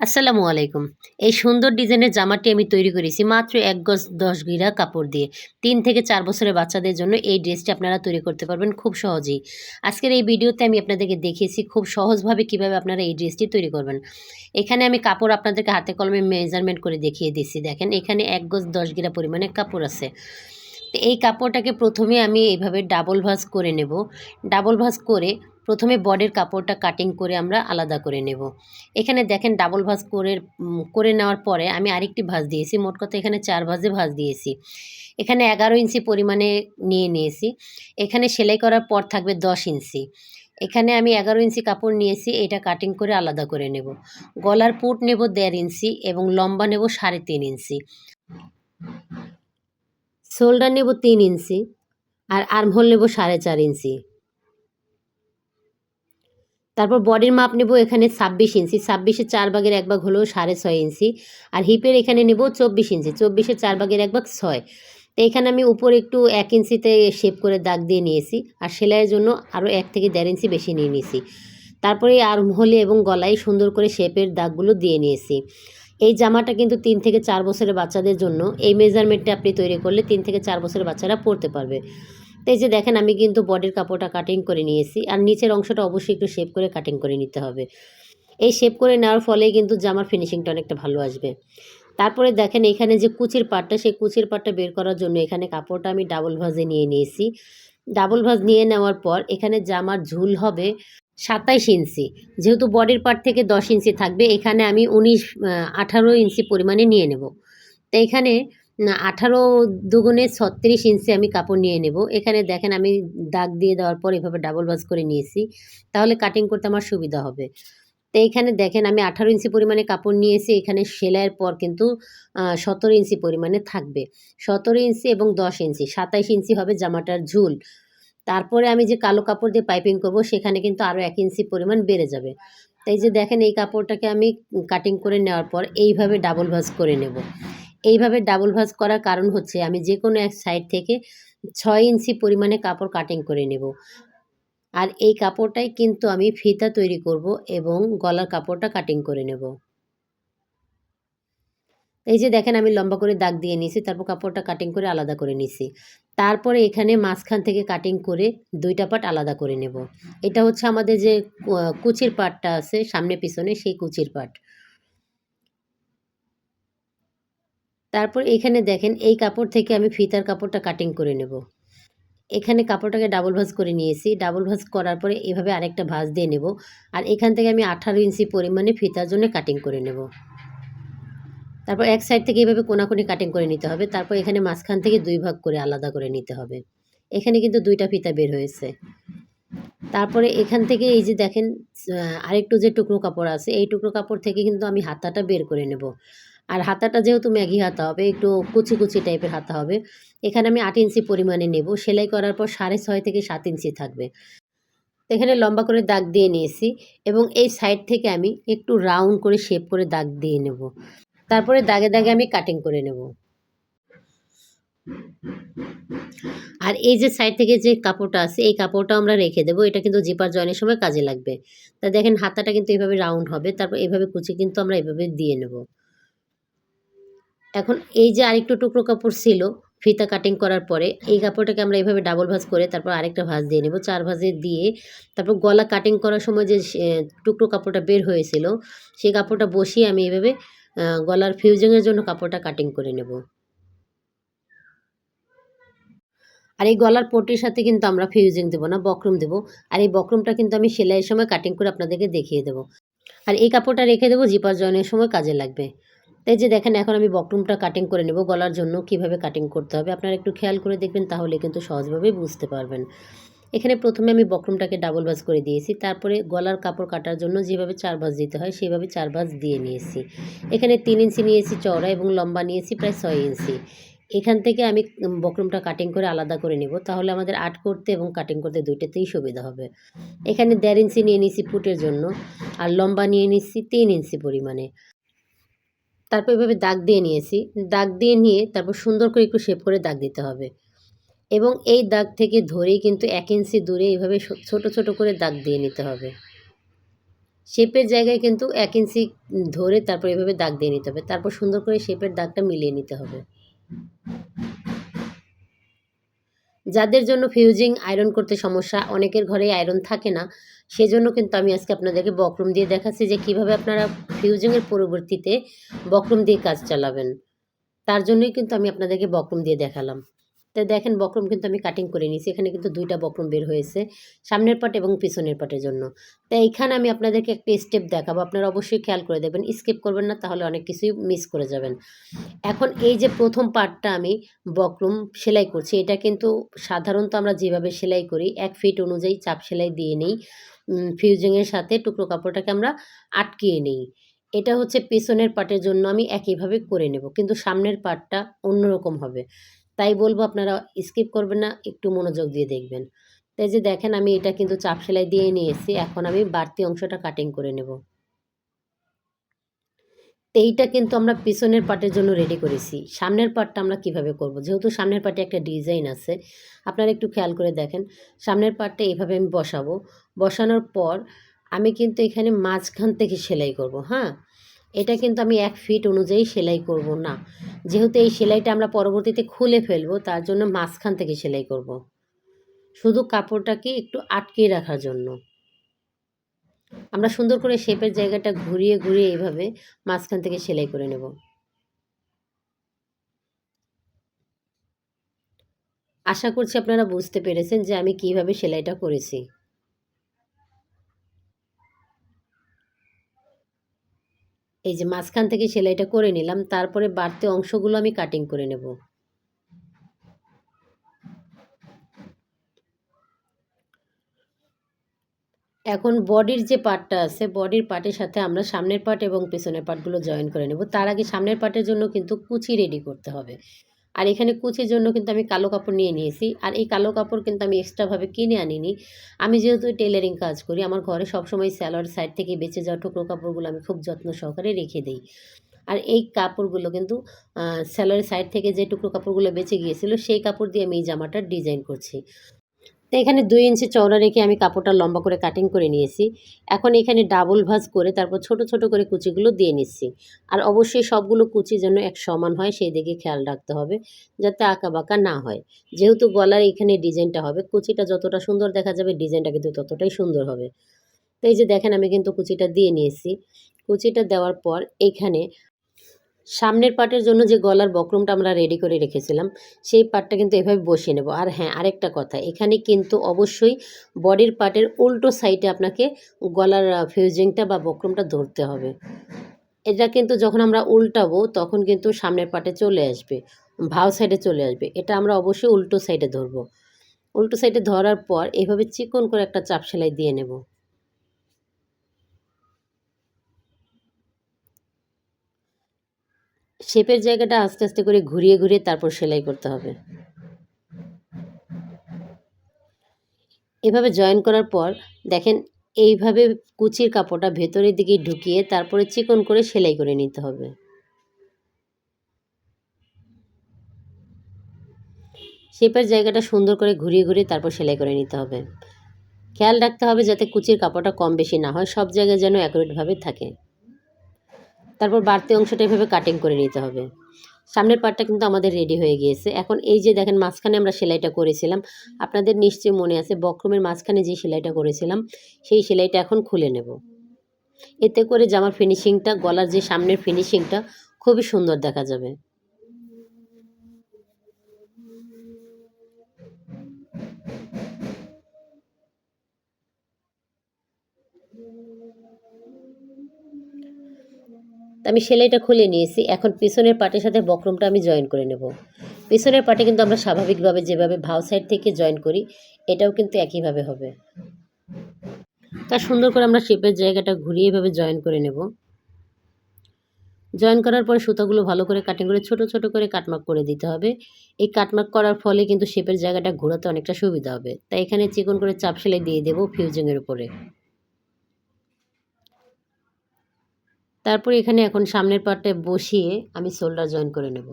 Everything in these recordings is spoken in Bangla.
আসসালামু আলাইকুম। এই সুন্দর ডিজাইনের জামাটি আমি তৈরি করেছি মাত্র এক গজ দশ গিরা কাপড় দিয়ে। তিন থেকে চার বছরের বাচ্চাদের জন্য এই ড্রেসটি আপনারা তৈরি করতে পারবেন খুব সহজেই। আজকের এই ভিডিওতে আমি আপনাদেরকে দেখিয়েছি খুব সহজভাবে কীভাবে আপনারা এই ড্রেসটি তৈরি করবেন। এখানে আমি কাপড় আপনাদেরকে হাতে কলমে মেজারমেন্ট করে দেখিয়ে দিচ্ছি, দেখেন। এখানে এক গজ দশ গিরা পরিমাণে কাপড় আছে। এই কাপড়টাকে প্রথমে আমি এইভাবে ডাবল ভাঁজ করে নেব। ডাবল ভাঁজ করে প্রথমে বডির কাপড়টা কাটিং করে আমরা আলাদা করে নেব। এখানে দেখেন ডাবল ভাঁজ করে করে নেওয়ার পরে আমি আরেকটি ভাঁজ দিয়েছি। মোট কথা এখানে চার ভাঁজে ভাঁজ দিয়েছি। এখানে এগারো ইঞ্চি পরিমাণে নিয়ে নিয়েছি। এখানে সেলাই করার পর থাকবে দশ ইঞ্চি। এখানে আমি এগারো ইঞ্চি কাপড় নিয়েছি। এটা কাটিং করে আলাদা করে নেব। গলার পুট নেব দেড় ইঞ্চি এবং লম্বা নেব সাড়ে তিন ইঞ্চি। শোল্ডার নেব তিন ইঞ্চি আর আর্মহোল নেব সাড়ে চার ইঞ্চি। তারপর বডির মাপ নেব এখানে ছাব্বিশ ইঞ্চি। ছাব্বিশে চার ভাগের এক ভাগ হলো সাড়ে ছয় ইঞ্চি। আর হিপের এখানে নেব চব্বিশ ইঞ্চি। চব্বিশে চার ভাগের এক ভাগ ছয়। তো এখানে আমি উপরে একটু এক ইঞ্চিতে শেপ করে দাগ দিয়ে নিয়েছি। আর সেলাইয়ের জন্য আরও এক থেকে দেড় ইঞ্চি বেশি নিয়ে নিয়েছি। তারপরে আর আর্মহোলে এবং গলায় সুন্দর করে শেপের দাগগুলো দিয়ে নিয়েছি। এই জামাটা কিন্তু তিন থেকে চার বছরের বাচ্চাদের জন্য। এই মেজারমেন্টটা আপনি তৈরি করলে তিন থেকে চার বছরের বাচ্চারা পরতে পারবে। তো এই যে দেখেন, আমি কিন্তু বডির কাপড়টা কাটিং করে নিয়েছি। আর নিচের অংশটা অবশ্যই একটু শেপ করে কাটিং করে নিতে হবে। এই শেপ করে নেওয়ার ফলে কিন্তু জামার ফিনিশিংটা অনেকটা ভালো আসবে। তারপরে দেখেন, এখানে যে কুচির পাটটা, সেই কুচির পাটটা বের করার জন্য এখানে কাপড়টা আমি ডাবল ভাজে নিয়ে নিয়েছি। ডাবল ভাজ নিয়ে নেওয়ার পর এখানে জামার ঝুল হবে সাতাইশ ইঞ্চি। যেহেতু বডির পার্ট থেকে দশ ইঞ্চি থাকবে, এখানে আমি উনিশ আঠারো ইঞ্চি পরিমাণে নিয়ে নেব। তো এখানে না, আঠারো দুগুণে ছত্রিশ ইঞ্চি আমি কাপড় নিয়ে নেব। এখানে দেখেন আমি দাগ দিয়ে দেওয়ার পর এভাবে ডাবল ভাঁজ করে নিয়েছি। তাহলে কাটিং করতে আমার সুবিধা হবে। তো এখানে দেখেন আমি আঠারো ইঞ্চি পরিমাণে কাপড় নিয়েছি। এখানে সেলাইয়ের পর কিন্তু সতেরো ইঞ্চি পরিমাণে থাকবে। সতেরো ইঞ্চি এবং দশ ইঞ্চি, সাতাইশ ইঞ্চি হবে জামাটার ঝুল। তারপরে আমি যে কালো কাপড় দিয়ে পাইপিং করব, সেখানে কিন্তু আরও এক ইঞ্চি পরিমাণ বেড়ে যাবে। তাই যে দেখেন এই কাপড়টাকে আমি কাটিং করে নেওয়ার পর এইভাবে ডাবল ভাজ করে নেব। এইভাবে ডাবল ভাঁজ করার কারণ হচ্ছে আমি যে কোনো এক সাইড থেকে ছয় ইঞ্চি পরিমাণে কাপড় কাটিং করে নেব। আর এই কাপড়টাই কিন্তু আমি ফিতা তৈরি করব এবং গলার কাপড়টা কাটিং করে নেব। এই যে দেখেন আমি লম্বা করে দাগ দিয়ে নিয়েছি, তারপর কাপড়টা কাটিং করে আলাদা করে নিছি তারপরে এখানে মাঝখান থেকে কাটিং করে দুইটা পার্ট আলাদা করে নেব। এটা হচ্ছে আমাদের যে কুচির পার্টটা আছে, সামনে পিছনে সেই কুচির পার্ট তারপর এখানে দেখেন এই কাপড় থেকে আমি ফিতার কাপড়টা কাটিং করে নেব। এখানে কাপড়টাকে ডাবল ভাঁজ করে নিয়েছি। ডাবল ভাঁজ করার পরে এভাবে আরেকটা ভাঁজ দিয়ে নেব আর এখান থেকে আমি আঠারো ইঞ্চি পরিমাণে ফিতার জন্য কাটিং করে নেব। তারপর এক সাইড থেকে এভাবে কোনাকুনি কাটিং করে নিতে হবে। তারপর এখানে মাঝখান থেকে দুই ভাগ করে আলাদা করে নিতে হবে। এখানে কিন্তু দুইটা ফিতা বের হয়েছে। তারপরে এখান থেকে এই যে দেখেন আরেকটু যে টুকরো কাপড় আছে, এই টুকরো কাপড় থেকে কিন্তু আমি হাতাটা বের করে নেব। আর হাতাটা যেহেতু ম্যাগি হাতা হবে, একটু কুচি কুচি টাইপের হাতা হবে, এখানে আমি আট ইঞ্চি পরিমাণে নেব। সেলাই করার পর সাড়ে ছয় থেকে সাত ইঞ্চি থাকবে। এখানে লম্বা করে দাগ দিয়ে নিয়েছি এবং এই সাইড থেকে আমি একটু রাউন্ড করে শেপ করে দাগ দিয়ে নেব। তারপরে দাগে দাগে আমি কাটিং করে নেব। আর এই যে সাইড থেকে যে কাপড়টা আছে, এই কাপড়টা আমরা রেখে দেবো। এটা কিন্তু জিপার জয়েনের সময় কাজে লাগবে। তা দেখেন, হাতাটা কিন্তু এভাবে রাউন্ড হবে, তারপর এভাবে কুচি কিন্তু আমরা এভাবে দিয়ে নেব। এখন এই যে আরেকটু টুকরো কাপড় ছিল, ফিতা কাটিং করার পরে, এই কাপড়টাকে আমরা এইভাবে ডাবল ভাঁজ করে তারপর আরেকটা ভাঁজ দিয়ে নেব। চার ভাঁজে দিয়ে তারপর গলা কাটিং করার সময় যে টুকরো কাপড়টা বের হয়েছিল, সেই কাপড়টা বসিয়ে আমি এভাবে গলার ফিউজিংয়ের জন্য কাপড়টা কাটিং করে নেব। আর এই গলার পটির সাথে কিন্তু আমরা ফিউজিং দেবো না, বক্রম দেবো। আর এই বক্রমটা কিন্তু আমি সেলাইয়ের সময় কাটিং করে আপনাদেরকে দেখিয়ে দেবো। আর এই কাপড়টা রেখে দেবো জিপার জয়েনের সময় কাজে লাগবে। তাই যে দেখেন, এখন আমি বক্রমটা কাটিং করে নেব গলার জন্য। কীভাবে কাটিং করতে হবে? আপনারা একটু খেয়াল করে দেখবেন, তাহলে কিন্তু সহজভাবেই বুঝতে পারবেন। এখানে প্রথমে আমি বকরুমটাকে ডাবল ভাঁজ করে দিয়েছি। তারপরে গলার কাপড় কাটার জন্য যেভাবে চার ভাঁজ দিতে হয়, সেভাবে চার ভাঁজ দিয়ে নিয়েছি। এখানে তিন ইঞ্চি নিয়েছি চওড়া এবং লম্বা নিয়েছি প্রায় ছয় ইঞ্চি এখান থেকে আমি বকরুমটা কাটিং করে আলাদা করে নেব। তাহলে আমাদের আর্ট করতে এবং কাটিং করতে দুইটাতেই সুবিধা হবে। এখানে দেড় ইঞ্চি নিয়ে নিয়েছি ফুটের জন্য। আর লম্বা নিয়ে নিচ্ছি তিন ইঞ্চি পরিমাণে। তারপর এভাবে দাগ দিয়ে নিয়েছি। দাগ দিয়ে নিয়ে তারপর সুন্দর করে একটু শেপ করে দাগ দিতে হবে। এবং এই দাগ থেকে ধরেই কিন্তু এক ইঞ্চি দূরে এইভাবে ছোট ছোট করে দাগ দিয়ে নিতে হবে। শেপের জায়গায় কিন্তু এক ইঞ্চি ধরে তারপর এভাবে দাগ দিয়ে নিতে হবে। তারপর সুন্দর করে শেপের দাগটা মিলিয়ে নিতে হবে। যাদের জন্য ফিউজিং আয়রন করতে সমস্যা, অনেকের ঘরে আয়রন থাকে না। সেজন্য কিন্তু আমি আজকে আপনাদেরকে বক্রম দিয়ে দেখাচ্ছি যে কীভাবে আপনারা ফিউজিংয়ের পরবর্তীতে বক্রম দিয়ে কাজ চালাবেন। তার জন্যই কিন্তু আমি আপনাদেরকে বক্রম দিয়ে দেখালাম। তো দেখেন বক্রম কিন্তু আমি কাটিং করে নিয়েছি। এখানে কিন্তু দুইটা বক্রম বের হয়েছে, সামনের পাট এবং পিছনের পাটের জন্য। তাই এইখানে আমি আপনাদেরকে একটা স্টেপ দেখাবো। আপনারা অবশ্যই খেয়াল করে দেবেন স্কিপ করবেন না, তাহলে অনেক কিছুই মিস করে যাবেন। এখন এই যে প্রথম পার্টটা আমি বক্রম সেলাই করছি, এটা কিন্তু সাধারণত আমরা যেভাবে সেলাই করি, এক ফিট অনুযায়ী চাপ সেলাই দিয়ে নিই। ফিউজিংয়ের সাথে টুকরো কাপড়টাকে আমরা আটকিয়ে নিই। এটা হচ্ছে পেছনের পাটের জন্য আমি একইভাবে করে নেব, কিন্তু সামনের পার্টটা অন্যরকম হবে। তাই বলব আপনারা স্কিপ করবেন না, একটু মনোযোগ দিয়ে দেখবেন। তাই যে দেখেন আমি এটা কিন্তু চাপ সেলাই দিয়ে নিয়েছি, এখন আমি বাড়তি অংশটা কাটিং করে নেব। তো এইটা কিন্তু আমরা পিছনের পার্টের জন্য রেডি করেছি। সামনের পার্টটা আমরা কীভাবে করব? যেহেতু সামনের পার্টে একটা ডিজাইন আছে, আপনারা একটু খেয়াল করে দেখেন, সামনের পার্টটা এইভাবে আমি বসাবো। বসানোর পর আমি কিন্তু এখানে মাঝখান থেকে সেলাই করব হ্যাঁ? এটা কিন্তু আমি এক ফিট অনুযায়ী সেলাই করব না। যেহেতু এই সেলাইটা আমরা পরবর্তীতে খুলে ফেলব, তার জন্য মাঝখান থেকে সেলাই করব। শুধু কাপড়টাকে একটু আটকে রাখার জন্য। আমরা সুন্দর করে শেপের জায়গাটা ঘুরিয়ে ঘুরিয়ে এইভাবে মাঝখান থেকে সেলাই করে নেব। আশা করছি আপনারা বুঝতে পেরেছেন যে আমি কীভাবে সেলাইটা করেছি। এই যে মাঝখান থেকে সেলাইটা করে নিলাম, তারপরে বাড়তি অংশগুলো আমি কাটিং করে নেব। এখন বডির যে পার্টটা আছে, বডির পার্টের সাথে আমরা সামনের পার্ট এবং পেছনের পার্টগুলো জয়েন করে নেব। তার আগে সামনের পার্টের জন্য কিন্তু কুচি রেডি করতে হবে। আর এখানে কুচির জন্য কিন্তু আমি কালো কাপড় নিয়ে নিয়েছি। আর এই কালো কাপড় কিন্তু আমি এক্সট্রাভাবে কিনে আনিনি। আমি যেহেতু টেলারিং কাজ করি, আমার ঘরে সবসময় স্যালোয়ার সাইড থেকে বেঁচে যাওয়া টুকরো কাপড়গুলো আমি খুব যত্ন সহকারে রেখে দিই। আর এই কাপড়গুলো কিন্তু স্যালোয়ারের সাইড থেকে যে টুকরো কাপড়গুলো বেঁচে গিয়েছিল, সেই কাপড় দিয়ে আমি এই জামাটার ডিজাইন করছি। তো এখানে দুই ইঞ্চি চওড়া রেখে আমি কাপড়টা লম্বা করে কাটিং করে নিয়েছি। এখন এখানে ডাবল ভাজ করে তারপর ছোট ছোট করে কুচিগুলো দিয়ে নিচ্ছি। আর অবশ্যই সবগুলো কুচি যেন এক সমান হয়, সেই দিকে খেয়াল রাখতে হবে, যাতে আঁকা বাঁকা না হয়। যেহেতু গলার এখানে ডিজাইনটা হবে, কুচিটা যতটা সুন্দর দেখা যাবে, ডিজাইনটা কিন্তু ততটাই সুন্দর হবে। তো এই যে দেখেন, আমি কিন্তু কুচিটা দিয়ে নিয়েছি। কুচিটা দেওয়ার পর এখানে সামনের পার্টের জন্য যে গলার বক্রমটা আমরা রেডি করে রেখেছিলাম, সেই পার্টটা কিন্তু এভাবে বসিয়ে নেব। আর হ্যাঁ আরেকটা কথা, এখানে কিন্তু অবশ্যই বডির পার্টের উল্টো সাইডে আপনাকে গলার ফিউজিংটা বা বক্রমটা ধরতে হবে। এটা কিন্তু যখন আমরা উল্টাবো, তখন কিন্তু সামনের পার্টে চলে আসবে, ভাও সাইডে চলে আসবে। এটা আমরা অবশ্যই উল্টো সাইডে ধরবো। উল্টো সাইডে ধরার পর এভাবে চিকন করে একটা চাপ সেলাই দিয়ে নেব। শেপের জায়গাটা আস্তে আস্তে করে ঘুরিয়ে ঘুরিয়ে তারপর সেলাই করতে হবে। এভাবে জয়েন করার পর দেখেন এইভাবে কুচির কাপড়টা ভেতরের দিকে ঢুকিয়ে তারপরে চিকন করে সেলাই করে নিতে হবে। শেপের জায়গাটা সুন্দর করে ঘুরিয়ে ঘুরিয়ে তারপর সেলাই করে নিতে হবে। খেয়াল রাখতে হবে যাতে কুচির কাপড়টা কম বেশি না হয়, সব জায়গায় যেন অ্যাকুরেটভাবে থাকে। তারপর বাড়তি অংশটা এভাবে কাটিং করে নিতে হবে। সামনের পার্টটা কিন্তু আমাদের রেডি হয়ে গিয়েছে। এখন এই যে দেখেন, মাঝখানে আমরা সেলাইটা করেছিলাম। আপনাদের নিশ্চয়ই মনে আছে, বক্রমের মাঝখানে যে সেলাইটা করেছিলাম, সেই সেলাইটা এখন খুলে নেব। এতে করে জামার ফিনিশিংটা গলার যে সামনের ফিনিশিংটা খুবই সুন্দর দেখা যাবে। আমি সেলাইটা খুলে নিয়েছি। এখন পিছনের পাটের সাথে বক্রমটা আমি জয়েন করে নেব। পিছনের পাটে কিন্তু আমরা স্বাভাবিকভাবে যেভাবে ভাও সাইড থেকে জয়েন করি, এটাও কিন্তু একইভাবে হবে। তা সুন্দর করে আমরা শেপের জায়গাটা ঘুরিয়ে এভাবে জয়েন করে নেব। জয়েন করার পর সুতাগুলো ভালো করে কাটিং করে ছোট ছোট করে কাটমার্ক করে দিতে হবে। এই কাটমার্ক করার ফলে কিন্তু শেপের জায়গাটা ঘোরাতে অনেকটা সুবিধা হবে। তাই এখানে চিকন করে চাপ সেলাই দিয়ে দেবো ফিউজিংয়ের উপরে। তারপর এখানে এখন সামনের পার্টে বসিয়ে আমি শোল্ডার জয়েন করে নেব।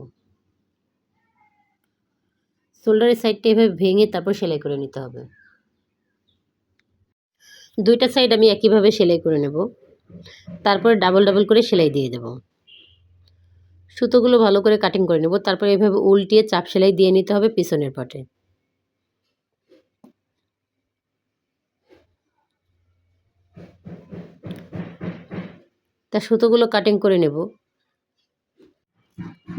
শোল্ডারের সাইডটা এভাবে ভেঙে তারপর সেলাই করে নিতে হবে। দুইটা সাইড আমি একইভাবে সেলাই করে নেব। তারপরে ডাবল ডাবল করে সেলাই দিয়ে দেব। সুতোগুলো ভালো করে কাটিং করে নেব। তারপরে এভাবে উল্টিয়ে চাপ সেলাই দিয়ে নিতে হবে পিছনের পাটে তা সুতোগুলো কাটিং করে নেব।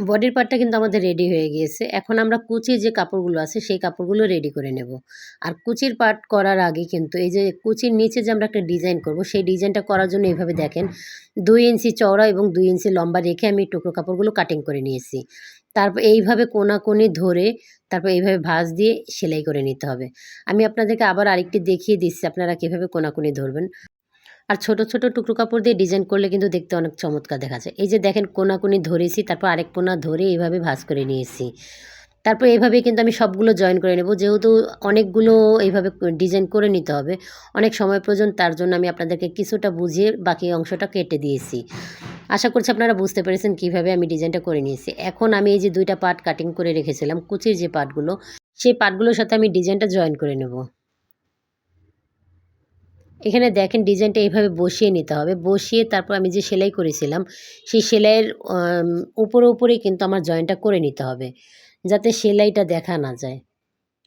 বডির পার্টটা কিন্তু আমাদের রেডি হয়ে গিয়েছে। এখন আমরা কুচির যে কাপড়গুলো আছে, সেই কাপড়গুলো রেডি করে নেব। আর কুচির পার্ট করার আগে কিন্তু এই যে কুচির নিচে যে আমরা একটা ডিজাইন করব, সেই ডিজাইনটা করার জন্য এইভাবে দেখেন, দুই ইঞ্চি চওড়া এবং দুই ইঞ্চি লম্বা রেখে আমি টুকরো কাপড়গুলো কাটিং করে নিয়েছি। তারপর এইভাবে কোনাকুনি ধরে তারপর এইভাবে ভাঁজ দিয়ে সেলাই করে নিতে হবে। আমি আপনাদেরকে আবার আরেকটি দেখিয়ে দিচ্ছি, আপনারা কীভাবে কোনাকুনি ধরবেন। আর ছোট ছোট টুকরো কাপড় দিয়ে ডিজাইন করলে কিন্তু দেখতে অনেক চমৎকার দেখা যায়। এই যে দেখেন কোনাকুনি ধরেছি, তারপর আরেক কোনা ধরে এইভাবে ভাঁজ করে নিয়েছি। তারপর এইভাবে কিন্তু আমি সবগুলো জয়েন করে নেব। যেহেতু অনেকগুলো এইভাবে ডিজাইন করে নিতে হবে, অনেক সময় প্রয়োজন, তার জন্য আমি আপনাদেরকে কিছুটা বুঝিয়ে বাকি অংশটা কেটে দিয়েছি। আশা করছি আপনারা বুঝতে পেরেছেন কীভাবে আমি ডিজাইনটা করে নিয়েছি। এখন আমি এই যে দুইটা পার্ট কাটিং করে রেখেছিলাম, কুচির যে পার্টগুলো সেই পার্টগুলোর সাথে আমি ডিজাইনটা জয়েন করে নেব। এখানে দেখেন ডিজাইনটা এইভাবে বসিয়ে নিতে হবে। বসিয়ে তারপর আমি যে সেলাই করেছিলাম, সেই সেলাইয়ের উপরে উপরেই কিন্তু আমার জয়েনটা করে নিতে হবে, যাতে সেলাইটা দেখা না যায়।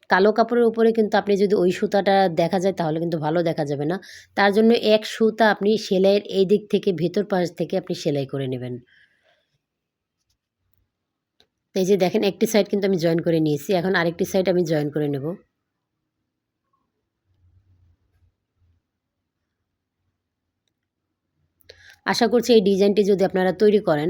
কালো কাপড়ের উপরে কিন্তু আপনি যদি ওই সুতাটা দেখা যায়, তাহলে কিন্তু ভালো দেখা যাবে না। তার জন্য এক সুতা আপনি সেলাইয়ের এই দিক থেকে, ভেতর পাশ থেকে আপনি সেলাই করে নেবেন। এই যে দেখেন, একটি সাইড কিন্তু আমি জয়েন করে নিয়েছি। এখন আরেকটি সাইড আমি জয়েন করে নেব। আশা করছি এই ডিজাইনটি যদি আপনারা তৈরি করেন,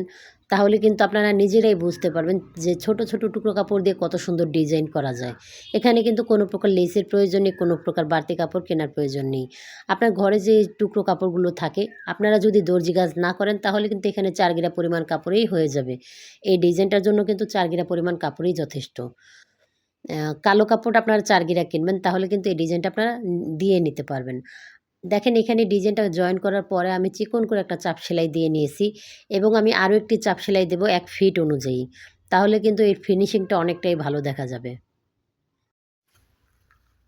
তাহলে কিন্তু আপনারা নিজেরাই বুঝতে পারবেন যে ছোট ছোট টুকরো কাপড় দিয়ে কত সুন্দর ডিজাইন করা যায়। এখানে কিন্তু কোনো প্রকার লেসের প্রয়োজন নেই, কোনো প্রকার বাড়তি কাপড় কেনার প্রয়োজন নেই। আপনার ঘরে যে টুকরো কাপড়গুলো থাকে, আপনারা যদি দর্জি গাছ না করেন, তাহলে কিন্তু এখানে চার গিরা পরিমাণ কাপড়েই হয়ে যাবে। এই ডিজাইনটার জন্য কিন্তু চার গিরা পরিমাণ কাপড়েই যথেষ্ট। কালো কাপড় আপনারা চার গিরা কিনবেন, তাহলে কিন্তু এই ডিজাইনটা আপনারা দিয়ে নিতে পারবেন। দেখেন এখানে ডিজাইনটা জয়েন করার পরে আমি চিকন করে একটা চাপ সেলাই দিয়ে নিয়েছি এবং আমি আরও একটি চাপ সেলাই দেবো এক ফিট অনুযায়ী। তাহলে কিন্তু এর ফিনিশিংটা অনেকটাই ভালো দেখা যাবে।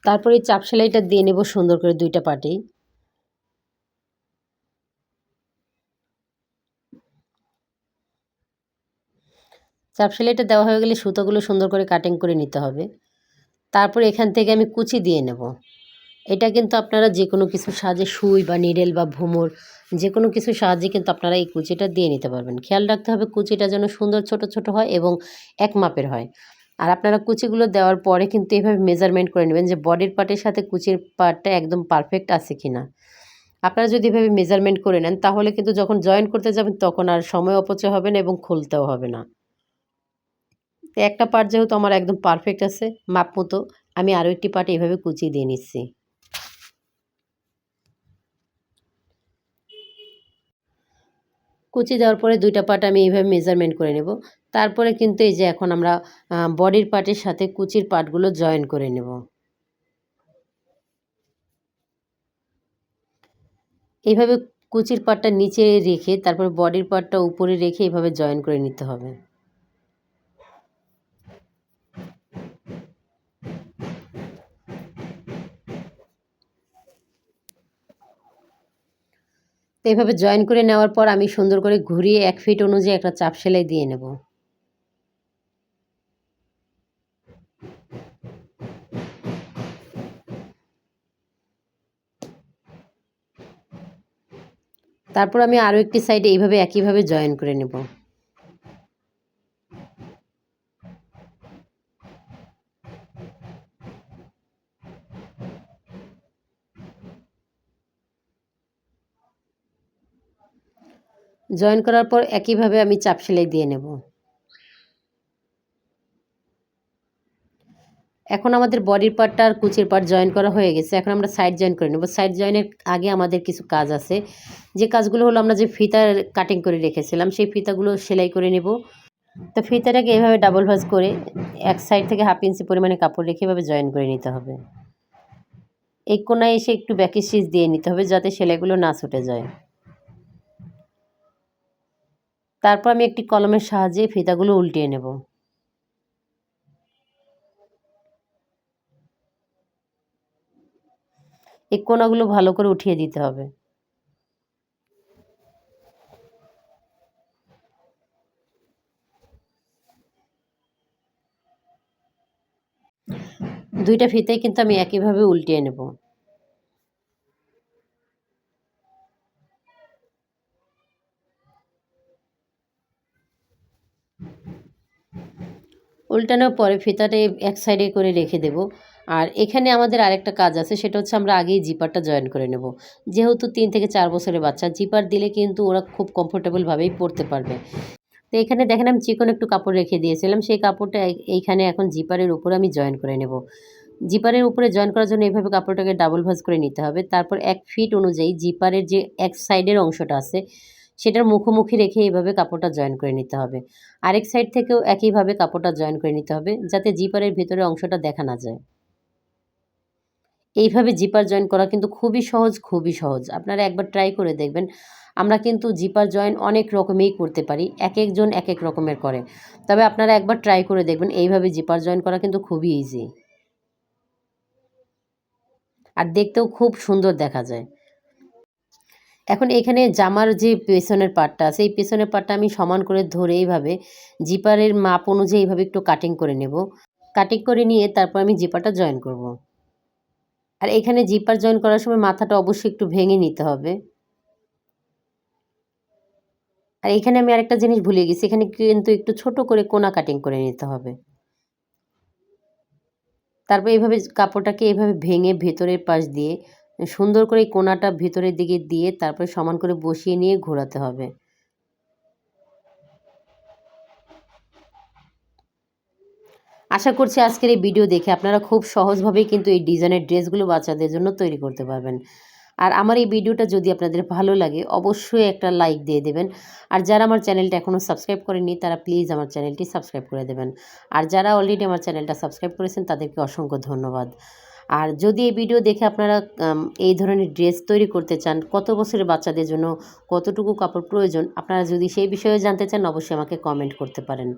তারপরে এই চাপ সেলাইটা দিয়ে নেব সুন্দর করে দুইটা পাটেই চাপ সেলাইটা দেওয়া হয়ে গেলে সুতোগুলো সুন্দর করে কাটিং করে নিতে হবে। তারপর এখান থেকে আমি কুচি দিয়ে নেব। এটা কিন্তু আপনারা যে কোনো কিছু সাহায্যে সুই বা নিডেল বা ভোমর যে কোনো কিছু সাহায্যে কিন্তু আপনারা এই কুচিটা দিয়ে নিতে পারবেন। খেয়াল রাখতে হবে কুচিটা যেন সুন্দর ছোট ছোট হয় এবং এক মাপের হয়। আর আপনারা কুচিগুলো দেওয়ার পরে কিন্তু এভাবে মেজারমেন্ট করে নেবেন যে বডির পার্টের সাথে কুচির পার্টটা একদম পারফেক্ট আছে কি না আপনারা যদি এভাবে মেজারমেন্ট করে নেন, তাহলে কিন্তু যখন জয়েন করতে যাবেন, তখন আর সময় অপচয় হবে না এবং খুলতেও হবে না। একটা পার্ট যেহেতু আমার একদম পারফেক্ট আছে, মাপ মতো, আমি আরও একটি পার্ট এভাবে কুচিয়ে দিয়ে নিচ্ছি। কুচি দেওয়ার পরে দুইটা পার্ট আমি এইভাবে মেজারমেন্ট করে নেব। তারপরে কিন্তু এই যে এখন আমরা বডির পার্টের সাথে কুচির পার্টগুলো জয়েন করে নেব। এইভাবে কুচির পার্টটা নিচে রেখে, তারপরে বডির পার্টটা উপরে রেখে এইভাবে জয়েন করে নিতে হবে। এভাবে জয়েন করে নেওয়ার পর আমি সুন্দর করে ঘুরিয়ে এক ফিট অনুযায়ী একটা চাপ সেলাই দিয়ে নেব। তারপর আমি আরও একটি সাইডে এইভাবে একইভাবে জয়েন করে নেব। জয়েন করার পর একইভাবে আমি চাপ সেলাই দিয়ে নেব। এখন আমাদের বডির পার্টটা আর কুচির পার্ট জয়েন করা হয়ে গেছে। এখন আমরা সাইড জয়েন করে নেব। সাইড জয়েনের আগে আমাদের কিছু কাজ আছে। যে কাজগুলো হলো আমরা যে ফিতা কাটিং করে রেখেছিলাম, সেই ফিতাগুলো সেলাই করে নেব। তো ফিতাটাকে এভাবে ডাবল ভাজ করে এক সাইড থেকে হাফ ইঞ্চি পরিমাণে কাপড় রেখে এভাবে জয়েন করে নিতে হবে। এই কোনায় এসে একটু ব্যাকি সিজ দিয়ে নিতে হবে যাতে সেলাইগুলো না ছুটে যায়। তারপর আমি একটি কলমের সাহায্যে ফিতাগুলো উল্টিয়ে নেব। এই কোনাগুলো ভালো করে উঠিয়ে দিতে হবে। দুইটা ফিতাই কিন্তু আমি একইভাবে উল্টিয়ে নেব। উল্টানোর পরে ফিতাটা এক সাইডে করে রেখে দেব। আর এখানে আমাদের আরেকটা কাজ আছে, সেটা হচ্ছে আমরা আগেই জিপারটা জয়েন করে নেব। যেহেতু তিন থেকে চার বছরের বাচ্চা, জিপার দিলে কিন্তু ওরা খুব কমফোর্টেবলভাবেই পরতে পারবে। তো এখানে দেখেন আমি চিকন একটু কাপড় রেখে দিয়েছিলাম, সেই কাপড়টা এইখানে এখন জিপারের উপরে আমি জয়েন করে নেব। জিপারের উপরে জয়েন করার জন্য এইভাবে কাপড়টাকে ডাবল ভাজ করে নিতে হবে। তারপর এক ফিট অনুযায়ী জিপারের যে এক সাইডের অংশটা আছে সেটার মুখোমুখি রেখে এইভাবে কাপড়টা জয়েন করে নিতে হবে। আরেক সাইড থেকেও একইভাবে কাপড়টা জয়েন করে নিতে হবে, যাতে জিপারের ভেতরে অংশটা দেখা না যায়। এইভাবে জিপার জয়েন করা কিন্তু খুবই সহজ খুবই সহজ। আপনারা একবার ট্রাই করে দেখবেন। আমরা কিন্তু জিপার জয়েন অনেক রকমেই করতে পারি, এক একজন এক এক রকমের করে। তবে আপনারা একবার ট্রাই করে দেখবেন, এইভাবে জিপার জয়েন করা কিন্তু খুবই ইজি আর দেখতেও খুব সুন্দর দেখা যায়। এখন এখানে জামার যে পেছনের পাটটা আছে এই পেছনের পাটটা আমি সমান করে ধরে এইভাবে জিপারের মাপ অনুযায়ী এইভাবে একটু কাটিং করে নেব। কাটিং করে নিয়ে তারপর আমি জিপারটা জয়েন করব। আর এখানে জিপার জয়েন করার সময় মাথাটা অবশ্যই একটু ভেঙে নিতে হবে। আর এখানে আমি আরেকটা জিনিস ভুলে গেছি, এখানে কিন্তু একটু ছোট করে কোনা কাটিং করে নিতে হবে। তারপর এইভাবে কাপড়টাকে এইভাবে ভেঙে ভেতরের পাশ দিয়ে সুন্দর করে কোনাটা ভিতরের দিকে দিয়ে তারপরে সমান করে বসিয়ে নিয়ে ঘোরাতে হবে। আশা করছি আজকের এই ভিডিও দেখে আপনারা খুব সহজভাবেই কিন্তু এই ডিজাইনের ড্রেসগুলো বাচ্চাদের জন্য তৈরি করতে পারবেন। আর আমার এই ভিডিওটা যদি আপনাদের ভালো লাগে, অবশ্যই একটা লাইক দিয়ে দেবেন। আর যারা আমার চ্যানেলটা এখনও সাবস্ক্রাইব করেনি তারা প্লিজ আমার চ্যানেলটি সাবস্ক্রাইব করে দেবেন। আর যারা অলরেডি আমার চ্যানেলটা সাবস্ক্রাইব করেছেন, তাদেরকে অসংখ্য ধন্যবাদ। আর যদি এই ভিডিও দেখে আপনারা এই ধরনের ড্রেস তৈরি করতে চান, কত বছরের বাচ্চাদের জন্য কতটুকু কাপড় প্রয়োজন, আপনারা যদি সেই বিষয়ে জানতে চান, অবশ্যই আমাকে কমেন্ট করতে পারেন।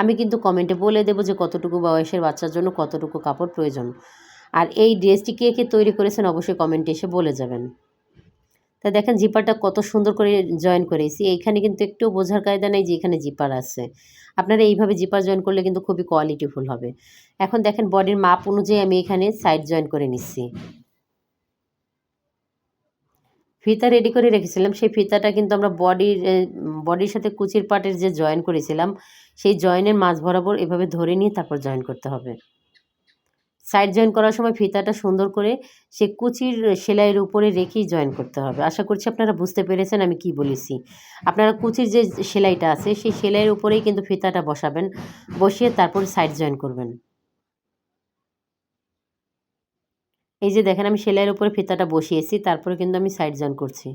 আমি কিন্তু কমেন্টে বলে দেবো যে কতটুকু বয়সের বাচ্চার জন্য কতটুকু কাপড় প্রয়োজন। আর এই ড্রেসটি কে কে তৈরি করেছেন, অবশ্যই কমেন্টে এসে বলে যাবেন। তা দেখেন জিপারটা কত সুন্দর করে জয়েন করেছি। এইখানে কিন্তু একটু বোঝার কায়দা নেই যে এখানে জিপার আছে। আপনারা এইভাবে জিপার জয়েন করলে কিন্তু খুবই কোয়ালিটিফুল হবে। এখন দেখেন বডির মাপ অনুযায়ী আমি এখানে সাইড জয়েন করে নিচ্ছি। ফিতা রেডি করে রেখেছিলাম, সেই ফিতাটা কিন্তু আমরা বডির বডির সাথে কুচির পাটের যে জয়েন করেছিলাম, সেই জয়েনের মাছ বরাবর এভাবে ধরে নিয়ে তারপর জয়েন করতে হবে। সাইড জয়েন করার সময় ফিতাটা সুন্দর করে সে কুচির সেলাইয়ের উপরে রেখেই জয়েন করতে হবে। আশা করছি আপনারা বুঝতে পেরেছেন আমি কি বলেছি। আপনারা কুচির যে সেলাইটা আছে, সেই সেলাইয়ের উপরেই কিন্তু ফিতাটা বসাবেন, বসিয়ে তারপর সাইড জয়েন করবেন। এই যে দেখেন, আমি সেলাইয়ের উপরে ফিতাটা বসিয়েছি, তারপরে কিন্তু আমি সাইড জয়েন করছি।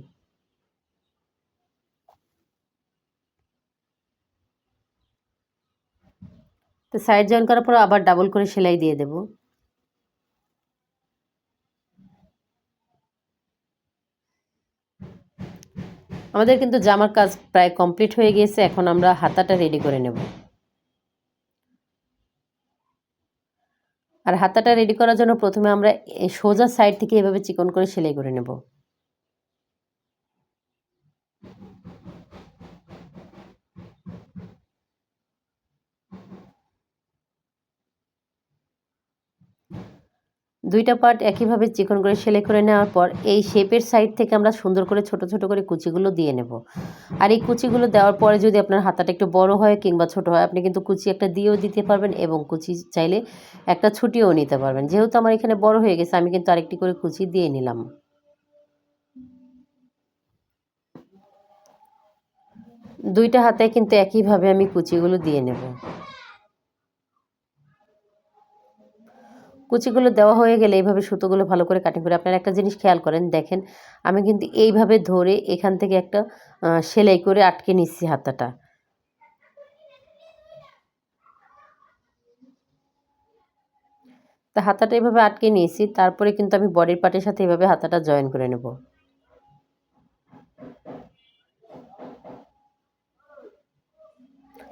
তো সাইড জয়েন করার পর আবার ডাবল করে সেলাই দিয়ে দেবো। আমাদের কিন্তু জামার কাজ প্রায় কমপ্লিট হয়ে গিয়েছে, এখন আমরা হাতাটা রেডি করে নেব। আর হাতাটা রেডি করার জন্য প্রথমে আমরা সোজা সাইড থেকে এভাবে চিকন করে সেলাই করে নেব। দুইটা পার্ট একইভাবে চিকন করে সেলাই করে নেওয়ার পর এই শেপের সাইড থেকে আমরা সুন্দর করে ছোট ছোট করে কুচিগুলো দিয়ে নেব। আর এই কুচিগুলো দেওয়ার পরে যদি আপনার হাতাটা একটু বড় হয় কিংবা ছোট হয়, আপনি কিন্তু কুচি একটা দিয়েও দিতে পারবেন এবং কুচি চাইলে একটা ছুটিও নিতে পারবেন। যেহেতু আমার এখানে বড় হয়ে গেছে, আমি কিন্তু আরেকটি করে কুচি দিয়ে নিলাম। দুইটা হাতে কিন্তু একইভাবে আমি কুচিগুলো দিয়ে নেব। কুচিগুলো দেওয়া হয়ে গেলে এইভাবে সুতোগুলো ভালো করে কাটিং করে আপনারা একটা জিনিস খেয়াল করেন, দেখেন আমি কিন্তু এইভাবে ধরে এখান থেকে একটা সেলাই করে আটকে নিচ্ছি হাতাটা। তা হাতাটা এভাবে আটকে নিয়েছি, তারপরে কিন্তু আমি বডির পার্টের সাথে এভাবে হাতাটা জয়েন করে নেব।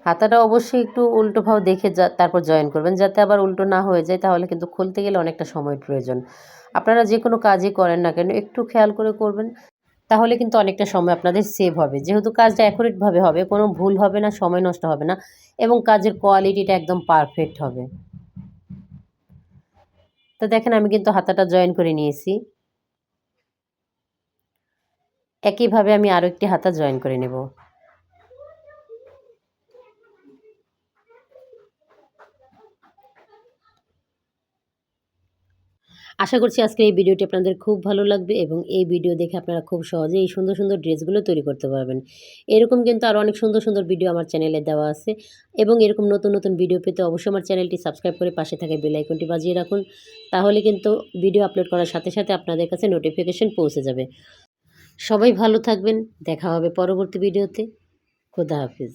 হাতাটা অবশ্যই একটু উল্টোভাবে দেখে যা, তারপর জয়েন করবেন। যাতে আবার উল্টো না হয়ে যায়, তাহলে কিন্তু খুলতে গেলে অনেকটা সময় প্রয়োজন। আপনারা যে কোনো কাজই করেন না কেন, একটু খেয়াল করে করবেন, তাহলে কিন্তু অনেকটা সময় আপনাদের সেভ হবে। যেহেতু কাজটা অ্যাকুরেটভাবে হবে, কোনো ভুল হবে না, সময় নষ্ট হবে না, এবং কাজের কোয়ালিটিটা একদম পারফেক্ট হবে। তো দেখেন, আমি কিন্তু হাতাটা জয়েন করে নিয়েছি। একইভাবে আমি আরও একটি হাতা জয়েন করে নেব। আশা করছি আজকে এই ভিডিওটি আপনাদের খুব ভালো লাগবে এবং এই ভিডিও দেখে আপনারা খুব সহজে এই সুন্দর সুন্দর ড্রেসগুলো তৈরি করতে পারবেন। এরকম কিন্তু আরও অনেক সুন্দর সুন্দর ভিডিও আমার চ্যানেলে দেওয়া আছে এবং এরকম নতুন নতুন ভিডিও পেতে অবশ্যই আমার চ্যানেলটি সাবস্ক্রাইব করে পাশে থাকে বেল আইকনটি বাজিয়ে রাখুন, তাহলে কিন্তু ভিডিও আপলোড করার সাথে সাথে আপনাদের কাছে নোটিফিকেশন পৌঁছে যাবে। সবাই ভালো থাকবেন, দেখা হবে পরবর্তী ভিডিওতে। খোদা হাফিজ।